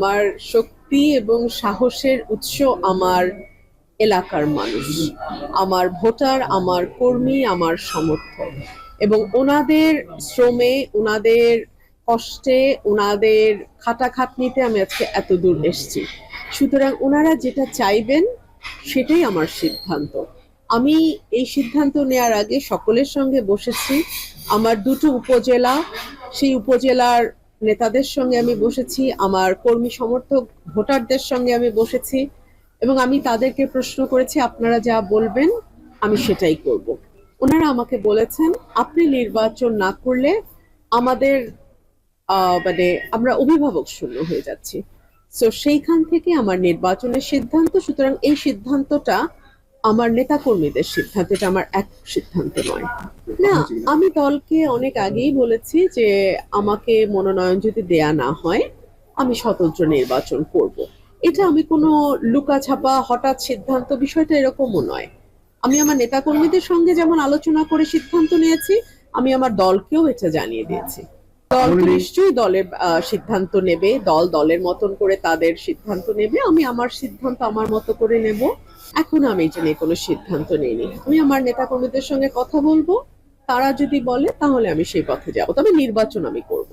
আমার শক্তি এবং সাহসের উৎস আমার এলাকার মানুষ। আমার ভোটার, আমার কর্মী, আমার সমর্থক। এবং ওনাদের শ্রমে, ওনাদের কষ্টে, ওনাদের খাটাখাটনিতে আমি আজকে এত দূর এসেছি। সুতরাং ওনারা যেটা চাইবেন, সেটাই আমার সিদ্ধান্ত। আমি এই সিদ্ধান্ত নেওয়ার আগে সকলের সঙ্গে বসেছি। আমার দুটো উপজেলা, সেই উপজেলার নেতাদের সঙ্গে আমি বসেছি, আমার কর্মী সমর্থক ভোটারদের সঙ্গে আমি বসেছি এবং আমি তাদেরকে প্রশ্ন করেছি, আপনারা যা বলবেন আমি সেটাই করব। ওনারা আমাকে বলেছেন, আপনি নির্বাচন না করলে আমাদের মানে আমরা অভিভাবক শূন্য হয়ে যাচ্ছি। তো সেইখান থেকে আমার নির্বাচনের সিদ্ধান্ত, সুতরাং এই সিদ্ধান্তটা আমার নেতা কর্মীদের সিদ্ধান্ত এটা আমার এক সিদ্ধান্ত নয়। না আমি দলকে অনেক আগেই বলেছি যে আমাকে মনোনয়ন যদি দেয়া না হয় আমি স্বতন্ত্র নির্বাচন করব। এটা আমি কোনো লুকাছাপা হঠাৎ সিদ্ধান্ত বিষয়টা এরকমও নয়। আমি আমার নেতাকর্মীদের সঙ্গে যেমন আলোচনা করে সিদ্ধান্ত নিয়েছি আমি আমার দলকেও এটা জানিয়ে দিয়েছি। দল নিশ্চয়ই দলের সিদ্ধান্ত নেবে দল দলের মতন করে তাদের সিদ্ধান্ত নেবে আমি আমার সিদ্ধান্ত আমার মতো করে নেব। এখন আমি এটা নিয়ে কোনো সিদ্ধান্ত নিইনি। আমি আমার নেতাকর্মীদের সঙ্গে কথা বলব, তারা যদি বলে তাহলে আমি সেই পথে যাব। তবে নির্বাচন আমি করব।